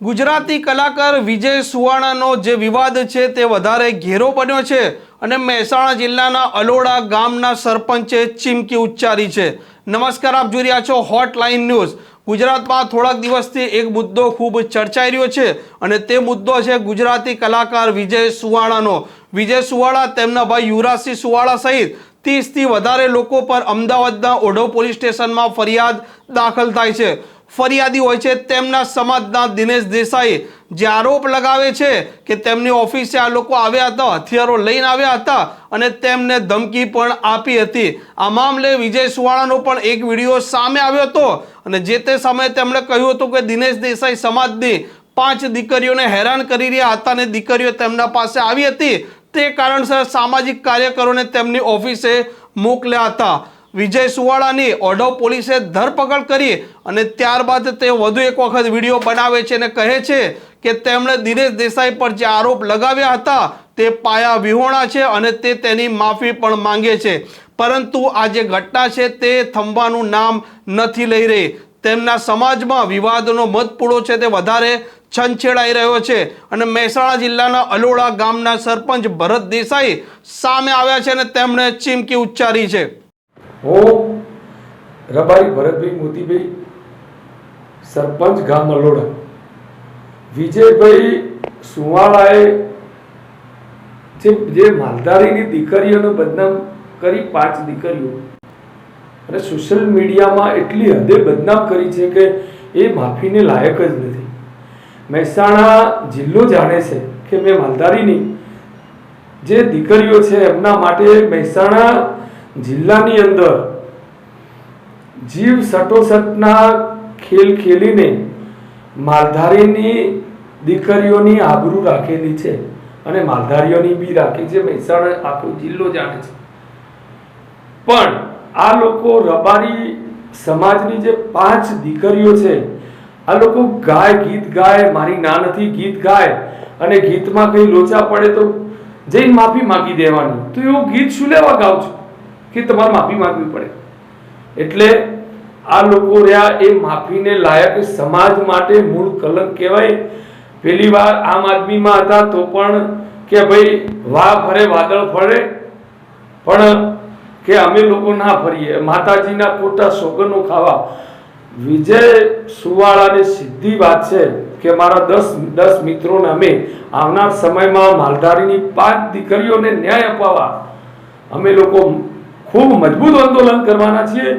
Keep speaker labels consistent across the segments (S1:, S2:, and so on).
S1: ગુજરાતી કલાકાર વિજય સુવાણાનો જે વિવાદ છે તે વધારે ઘેરો બન્યો છે અને મહેસાણા જિલ્લાના અલોડા ગામના સરપંચે ચીમકી ઉચ્ચારી છે. નમસ્કાર, આપ જોઈ રહ્યા છો હોટલાઇન ન્યૂઝ ગુજરાતમાં થોડાક દિવસથી એક મુદ્દો ખૂબ ચર્ચાઈ રહ્યો છે અને તે મુદ્દો છે ગુજરાતી કલાકાર વિજય સુવાણાનો વિજય સુવાળા તેમના ભાઈ યુવરાજસિંહ સુવાળા સહિત ત્રીસથી વધારે લોકો પર અમદાવાદના ઓઢો પોલીસ સ્ટેશનમાં ફરિયાદ દાખલ થાય છે. ફરિયાદી હોય છે તેમના સમાજના દિનેશ દેસાઈ જે આરોપ લગાવે છે કે તેમની ઓફિસે આ લોકો આવ્યા હતા, હથિયારો લઈને આવ્યા હતા અને તેમને ધમકી પણ આપી હતી. આ મામલે વિજય સુવાળાનો પણ એક વીડિયો સામે આવ્યો હતો અને જે તે સમયે તેમણે કહ્યું હતું કે દિનેશ દેસાઈ સમાજની પાંચ દીકરીઓને હેરાન કરી રહ્યા હતા અને દીકરીઓ તેમના પાસે આવી હતી. તે કારણસર સામાજિક કાર્યકરોને તેમની ઓફિસે મોકલ્યા હતા. વિજય સુવાળાની ઓઢવ પોલીસે ધરપકડ કરી અને ત્યારબાદ તે વધુ એક વખત વીડિયો બનાવે છે અને કહે છે કે તેમણે દિનેશ દેસાઈ પર જે આરોપ લગાવ્યા હતા તે પાયા વિહોણા છે અને તે તેની માફી પણ માંગે છે. પરંતુ આ જે ઘટના છે તે થંભાનું નામ નથી લઈ રહી. તેમના સમાજમાં વિવાદનો મતપૂળો છે તે વધારે છંછેડાઈ રહ્યો છે અને મહેસાણા જિલ્લાના અલોડા ગામના સરપંચ ભરત દેસાઈ સામે આવ્યા છે અને તેમણે ચીમકી ઉચ્ચારી છે.
S2: હું, રબારી ભરતભાઈ મોતીભાઈ, સરપંચ ગામ અલોડા વિજયભાઈ સુવાળાએ જે જે માલધારીની દીકરીઓને બદનામ કરી પાંચ દીકરીઓ, અને સોશિયલ મીડિયામાં એટલી હદે બદનામ કરી છે કે એ માફીને લાયક જ નથી. મહેસાણા જિલ્લો જાણે છે કે મેં માલધારીની જે દીકરીઓ છે એમના માટે મહેસાણા જિલ્લાની અંદર જીવ સટોસટના ખેલ ખેલીને માલધારીની દીકરીઓની આબરૂ રાખેલી છે અને માલધારીઓની બી રાખી છે. મહેસાણા આખો જિલ્લો જાણે છે. પણ આ લોકો રબારી સમાજની જે પાંચ દીકરીઓ છે, આ લોકો ગાય ગીત ગાય, મારી ના નથી ગીત ગાય અને ગીતમાં કઈ લોચા પડે તો જઈને માફી માંગી દેવાની. તો એવું ગીત શું લેવા ગાવ છો? કે તમારે માફી માંગવી પડે. એટલે આ લોકો રહ્યા એ માફીને લાયક સમાજ માટે મૂળ કલંક કહેવાય. પહેલી વાર આમ આદમીમાં હતા તો પણ કે ભાઈ વાહ ફરે, વાદળ ફરે. પણ કે અમે લોકો ના ફરીએ. માતાજીના ખોટા સોગનો ખાવા. વિજય સુવાળાની સીધી વાત છે કે મારા દસ દસ મિત્રોને અમે આવનાર સમયમાં માલધારીની પાંચ દીકરીઓને ન્યાય અપાવવા. અમે લોકો ખૂબ મજબૂત આંદોલન કરવાના છીએ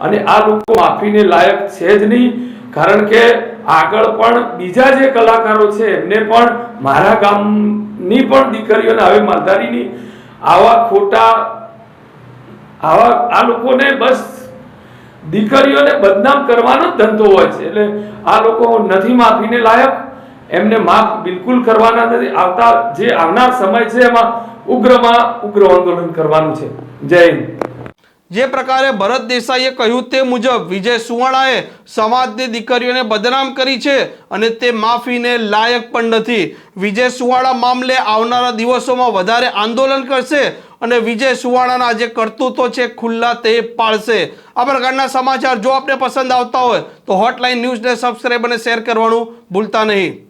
S2: અને આ લોકો માફીને લાયક છે જ નહીં. કારણ કે આગળ પણ બીજા જે કલાકારો છે, એમને પણ મારા ગામની પણ દીકરીઓને હવે માલધારીની, આવા ખોટા, આવા, આ લોકોને બસ દીકરીઓને બદનામ કરવાનો ધંધો હોય છે. એટલે આ લોકો નથી માફીને લાયક. એમને માફ બિલકુલ કરવાના નથી. આવતા જે આવનાર સમય છે એમાં ઉગ્રમાં ઉગ્ર આંદોલન કરવાનું છે. જય હિન્દ.
S1: જે પ્રકારે ભરત દેસાઈએ કહ્યું તે મુજબ વિજય સુવાણાએ સમાજની દીકરીઓને બદનામ કરી છે અને તે માફીને લાયક પણ નથી. વિજય સુવાળા મામલે આવનારા દિવસોમાં વધારે આંદોલન કરશે અને વિજય સુવાણાના જે કરતૂતો છે ખુલ્લા તે પાળશે આ પ્રકારના સમાચાર જો આપને પસંદ આવતા હોય તો હોટલાઇન ન્યૂઝને સબસ્ક્રાઈબ અને શેર કરવાનું ભૂલતા નહીં.